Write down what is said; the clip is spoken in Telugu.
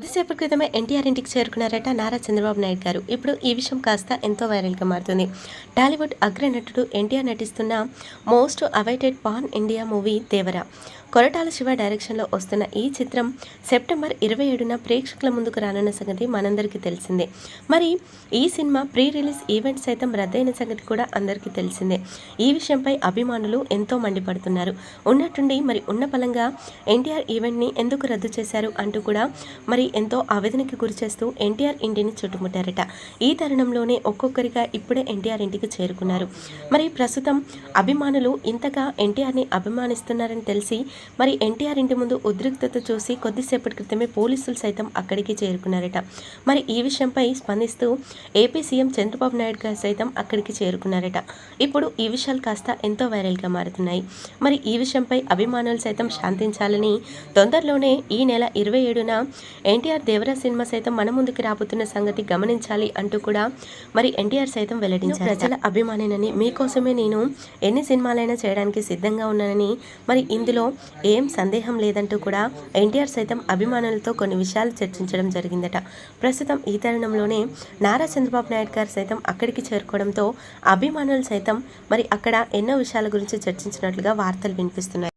కొద్దిసేపటి క్రితమే ఎన్టీఆర్ ఇంటికి చేరుకున్నారట నారా చంద్రబాబు నాయుడు గారు. ఇప్పుడు ఈ విషయం కాస్త ఎంతో వైరల్గా మారుతుంది. టాలీవుడ్ అగ్రనటుడు ఎన్టీఆర్ నటిస్తున్న most awaited pan India movie Devara. Koratala Siva డైరెక్షన్లో వస్తున్న ఈ చిత్రం సెప్టెంబర్ ఇరవై ఏడున ప్రేక్షకుల ముందుకు రానున్న సంగతి మనందరికీ తెలిసిందే. మరి ఈ సినిమా ప్రీ రిలీజ్ ఈవెంట్ సైతం రద్దయిన సంగతి కూడా అందరికీ తెలిసిందే. ఈ విషయంపై అభిమానులు ఎంతో మండిపడుతున్నారు. ఉన్నట్టుండి మరి ఉన్న బలంగా ఎన్టీఆర్ ఈవెంట్ని ఎందుకు రద్దు చేశారు అంటూ కూడా మరి ఎంతో ఆవేదనకి గురిచేస్తూ ఎన్టీఆర్ ఇంటిని చుట్టుముట్టారట. ఈ తరుణంలోనే ఒక్కొక్కరిగా ఇప్పుడే ఎన్టీఆర్ ఇంటికి చేరుకున్నారు. మరి ప్రస్తుతం అభిమానులు ఇంతగా ఎన్టీఆర్ని అభిమానిస్తున్నారని తెలిసి మరి ఎన్టీఆర్ ఇంటి ముందు ఉద్రిక్తత చూసి కొద్దిసేపటి క్రితమే పోలీసులు సైతం అక్కడికి చేరుకున్నారట. మరి ఈ విషయంపై స్పందిస్తూ ఏపీ సీఎం చంద్రబాబు నాయుడు గారు సైతం అక్కడికి చేరుకున్నారట. ఇప్పుడు ఈ విషయాలు కాస్త ఎంతో వైరల్గా మారుతున్నాయి. మరి ఈ విషయంపై అభిమానులు సైతం శాంతించాలని తొందరలోనే ఈ నెల ఇరవై ఏడున ఎన్టీఆర్ దేవరాజ్ సినిమా సైతం మన ముందుకు రాబోతున్న సంగతి గమనించాలి అంటూ కూడా మరి ఎన్టీఆర్ సైతం వెల్లడించారు. ప్రజల అభిమానినని మీకోసమే నేను ఎన్ని సినిమాలైనా చేయడానికి సిద్ధంగా ఉన్నానని మరి ఇందులో ఏం సందేహం లేదంటూ కూడా ఎన్టీఆర్ సైతం అభిమానులతో కొన్ని విషయాలు చర్చించడం జరిగిందట. ప్రస్తుతం ఈ తరుణంలోనే నారా చంద్రబాబు నాయుడు గారు సైతం అక్కడికి చేరుకోవడంతో అభిమానులు సైతం మరి అక్కడ ఎన్నో విషయాల గురించి చర్చించినట్లుగా వార్తలు వినిపిస్తున్నాయి.